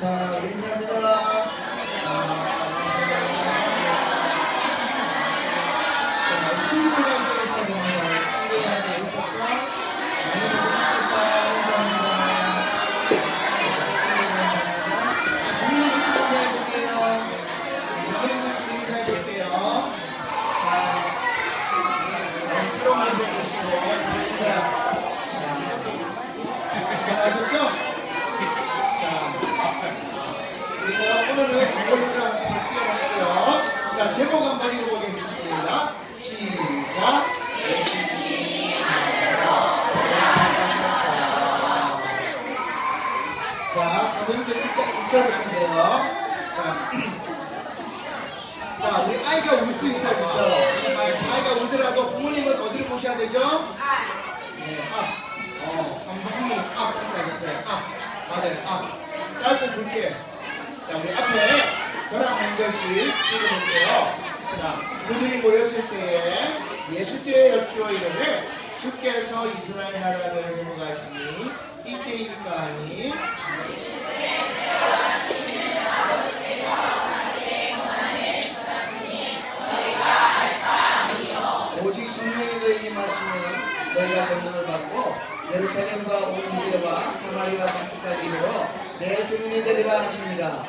자, 인사 맞아요, 앞. 짧고 굵게. 자, 우리 앞에 저랑 한 절씩 읽어볼게요. 자, 그들이 모였을 때에 예수께의 여쭈어 이르되 주께서 이스라엘 나라를 넘어가시니 이때이니까 하니 예루살렘과 온 유대와 사마리아 땅끝까지 이르러 내 주님이 되리라 하십니다.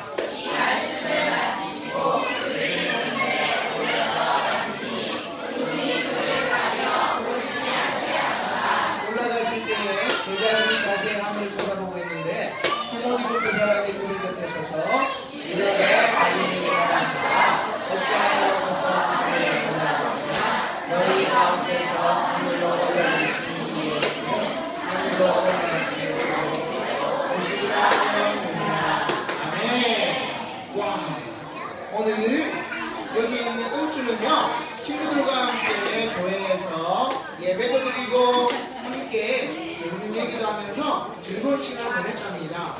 올라가실 때에 제자들이 자세히 하늘을 쳐다보고 있는데 흰옷 입은 두 사람이 그들 곁에 서서 이르되 갈릴리 사람들아 어찌하여 서서 하늘을 쳐다보느냐 너희 가운데서 하늘로 올라가시는 예수는 하늘로 올라가시는 오시리라 하였느니라 아멘 와 오늘 여기 있는 은수는요 친구들과 함께 교회에서 예배도 드리고 함께 재밌는 얘기도 하면서 즐거운 시간을 보냈답니다.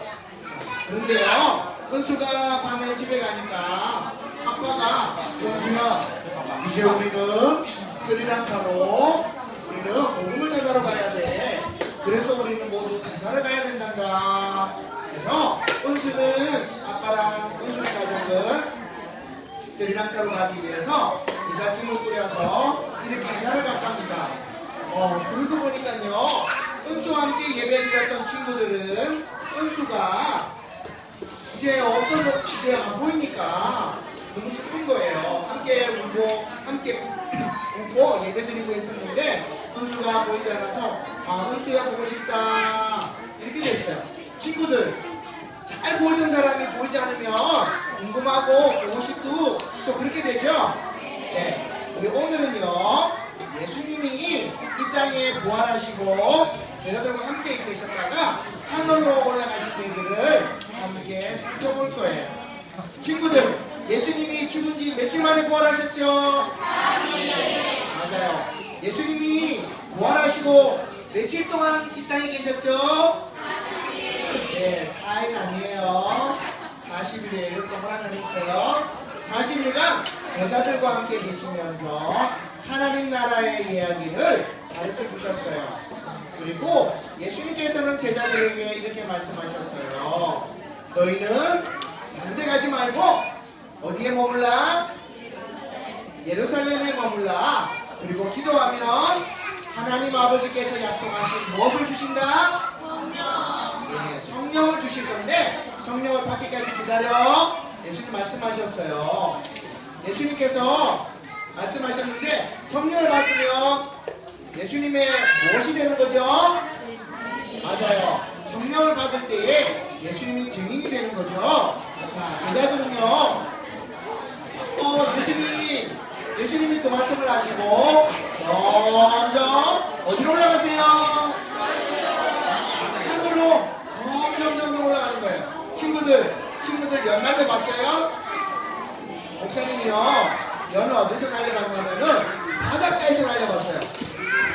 그런데요 은수가 밤에 아빠가 은수야 이제 우리는 스리랑카로 우리는 복음을 전하러 가야 돼. 그래서 우리는 모두 이사를 가야 된단다. 그래서 은수는 아빠랑 은수 가족은 스리랑카로 가기 위해서 이삿짐을 꾸려서 이렇게 이사를 갔답니다. 어, 그러고 보니까요, 은수와 함께 예배를 드렸던 친구들은 은수가 이제 없어서 이제 안 보이니까 너무 슬픈 거예요. 함께 울고, 함께 웃고 예배 드리고 있었는데, 은수가 보이지 않아서, 아, 은수야 보고 싶다. 이렇게 됐어요. 친구들, 잘 보이던 사람이 보이지 않으면 궁금하고 보고 싶고 또 그렇게 되죠? 네. 우리 오늘은요, 예수님이 이 땅에 부활하시고 제자들과 함께 계셨다가 하늘로 올라가신 얘기를 함께 살펴볼 거예요. 친구들, 예수님이 죽은 지 며칠 만에 부활하셨죠? 맞아요. 예수님이 부활하시고 며칠 동안 이 땅에 계셨죠? 네, 4일 아니에요. 40일이에요. 동그라미 있어요. 40일간 제자들과 함께 계시면서 하나님 나라의 이야기를 가르쳐 주셨어요. 그리고 예수님께서는 제자들에게 이렇게 말씀하셨어요. 너희는 다른 데 가지 말고 어디에 머물라? 예루살렘에 머물라. 그리고 기도하면 하나님 아버지께서 약속하신 무엇을 주신다? 예, 성령을 주실 건데 성령을 받기까지 기다려 예수님 말씀하셨어요. 예수님께서 말씀하셨는데 성령을 받으면 예수님의 무엇이 되는 거죠? 맞아요. 성령을 받을 때에 예수님이 증인이 되는 거죠. 자, 제자들은요, 어, 예수님, 예수님이 그 말씀을 하시고 점점 어디로 올라가세요? 하늘로 점점 점점 올라가는 거예요. 친구들, 친구들 연 날려 봤어요? 목사님이요, 연을 어디서 날려봤냐면은 바닷가에서 날려봤어요.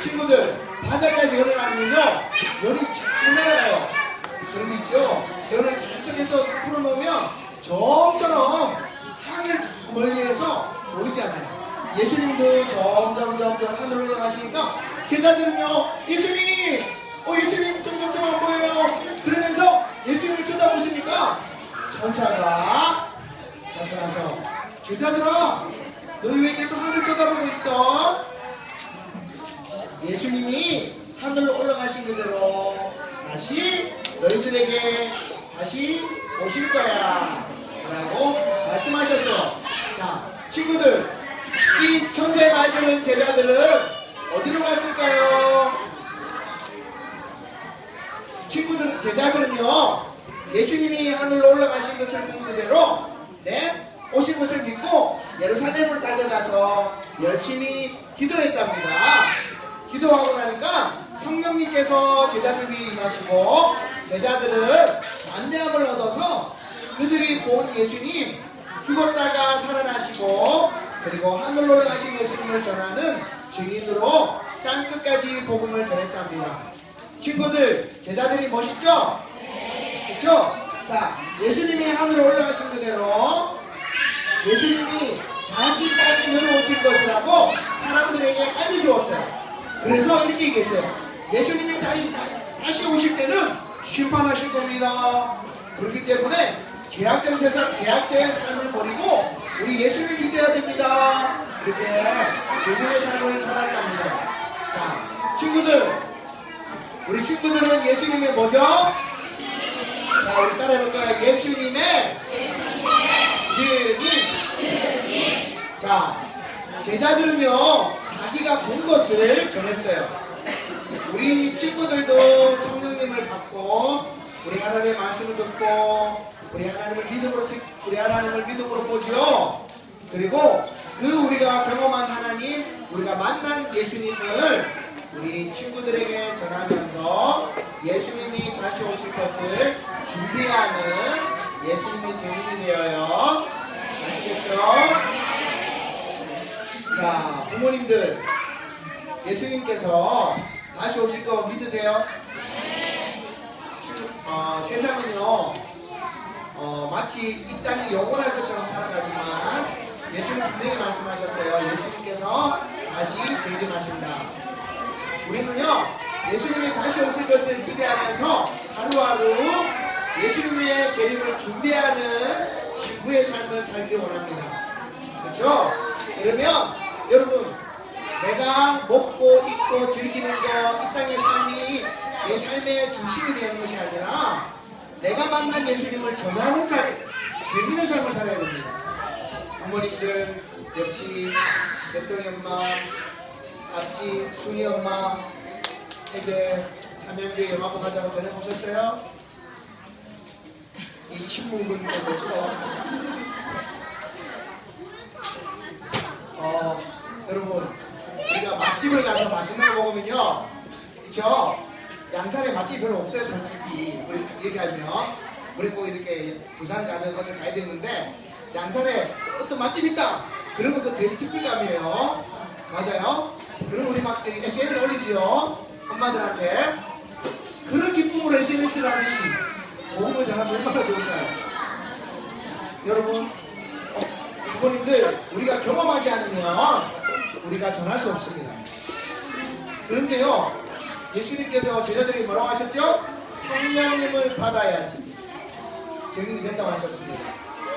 친구들, 바닷가에서 연을 날리면요, 천사가 나타나서 제자들아 너희 왜 계속 하늘 쳐다보고 있어? 예수님이 하늘로 올라가신 그대로 다시 너희들에게 다시 오실 거야 라고 말씀하셨어요 자 친구들 이 천사의 말 들은 제자들은 어디로 갔을까요? 친구들 제자들은요 예수님이 하늘로 올라가신 것을 본 그대로 네 오신 것을 믿고 예루살렘으로 달려가서 열심히 기도했답니다. 기도하고 나니까 성령님께서 제자들 위에 임하시고 제자들은 만남을 얻어서 그들이 본 예수님 죽었다가 살아나시고 그리고 하늘로 올라가신 예수님을 전하는 증인으로 땅 끝까지 복음을 전했답니다. 친구들 제자들이 멋있죠? 그렇죠? 자 예수님이 하늘로 올라가신 그대로 예수님이 다시 땅에 내려오실 것이라고 사람들에게 알려주었어요. 그래서 이렇게 얘기했어요. 예수님이 다시, 다시 오실 때는 심판하실 겁니다. 그렇기 때문에 제약된 세상, 제약된 삶을 버리고 우리 예수님을 믿어야 됩니다. 이렇게 제대의 삶을 살았답니다. 자, 친구들, 우리 친구들은 예수님의 뭐죠? 자, 우리 따라 해볼까요? 예수님의 증인. 자, 제자들은요, 자기가 본 것을 전했어요. 우리 친구들도 성령님을 받고, 우리 하나님의 말씀을 듣고, 우리 하나님을 믿음으로, 책- 우리 하나님을 믿음으로 보죠. 그리고 그 우리가 경험한 하나님, 우리가 만난 예수님을 우리 친구들에게 전하면서 예수님이 다시 오실 것을 준비하는 예수님의 증인이 되어요. 아시겠죠? 자, 부모님들, 예수님께서 다시 오실 거 믿으세요? 친- 어, 세상은요, 어, 마치 이 땅이 영원할 것처럼 살아가지만 예수님 분명히 말씀하셨어요. 예수님께서 다시 재림하신다. 우리는요, 예수님이 다시 오실 것을 기대하면서 하루하루 예수님의 재림을 준비하는 신부의 삶을 살기 원합니다. 그렇죠? 그러면 여러분, 내가 먹고 입고 즐기는 것, 이 땅의 삶이 내 삶의 중심이 되는 것이 아니라 내가 만난 예수님을 전하는 삶, 즐기는 삶을 살아야 됩니다. 부모님들, 옆집, 백동이 엄마, 앞집, 순이 엄마 에게 삼양교회 영화보 가자고 전해보셨어요? 이 침묵은 뭐죠? 어, 여러분, 우리가 맛집을 가서 맛있는 거 먹으면요, 그쵸? 양산에 맛집이 별로 없어요, 솔직히. 우리 딱 얘기하면. 우리 꼭 이렇게 부산 가는 어디 가야 되는데, 양산에 어떤 맛집 있다! 그러면 그 돼지 특별감이에요. 맞아요? 그럼 우리 막 SNS에 올리지요. 엄마들한테. 그런 기쁨으로 SNS를 하듯이 먹으면 잘하면 얼마나 좋을까요? 여러분, 어, 부모님들, 우리가 경험하지 않으면 우리가 전할 수 없습니다. 그런데요, 예수님께서 제자들이 뭐라고 하셨죠? 성령님을 받아야지 증인이 된다고 하셨습니다.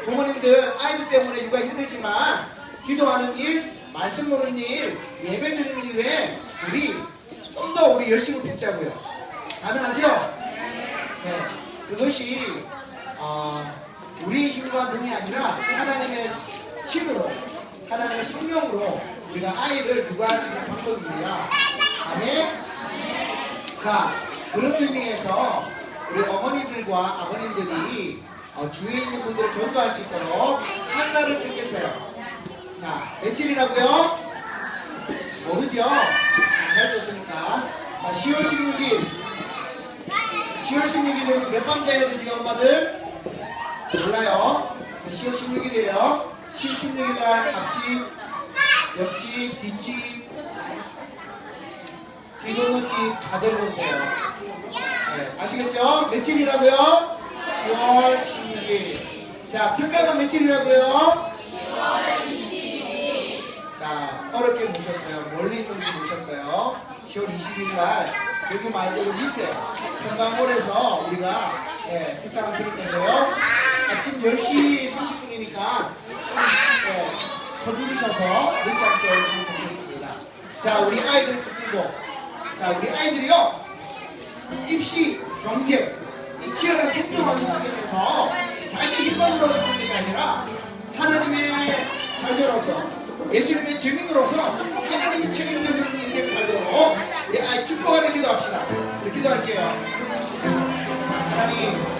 부모님들, 아이들 때문에 육아 힘들지만 기도하는 일, 말씀 보는 일, 예배 드리는 일에 우리 우리 열심히 붙자고요. 가능하죠? 네. 그것이 어, 우리의 힘과 능이 아니라 하나님의 힘으로 하나님의 성령으로 우리가 아이를 구가할 수 있는 방법입니다. 아멘. 자 그런 의미에서 우리 어머니들과 아버님들이 어, 주위에 있는 분들을 전도할 수 있도록 한 달을 택했어요. 자 며칠이라고요? 모르죠? 안 가르쳤으니까. 자 10월 16일 10월 16일이면 몇 밤 자야 되지 엄마들? 몰라요. 10월 16일이에요. 10월 16일 날 앞집, 옆집, 뒷집, 뒤도집 다 데려오세요. 네, 아시겠죠? 며칠이라고요? 10월 16일. 자, 특가가 며칠이라고요? 자, 어렵게 모셨어요. 멀리 있는 분 모셨어요. 10월 20일 날 여기 말고 이 밑에 평강몰에서 우리가 예, 특가를 드릴 건데요. 지금 10시 30분이니까 네, 서두르셔서 늦지 않게 해주시면 좋겠습니다. 자, 우리 아이들 듣고 자, 우리 아이들이요. 입시, 경제, 이 치열한 생존 환경에서 자기 힘만으로 사는 것이 아니라 하나님의 자녀로서 예수님의 증인으로서 하나님이 책임져주는 인생 살도록 우리 아이 축복하며 기도합시다. 우리 기도할게요. 하나님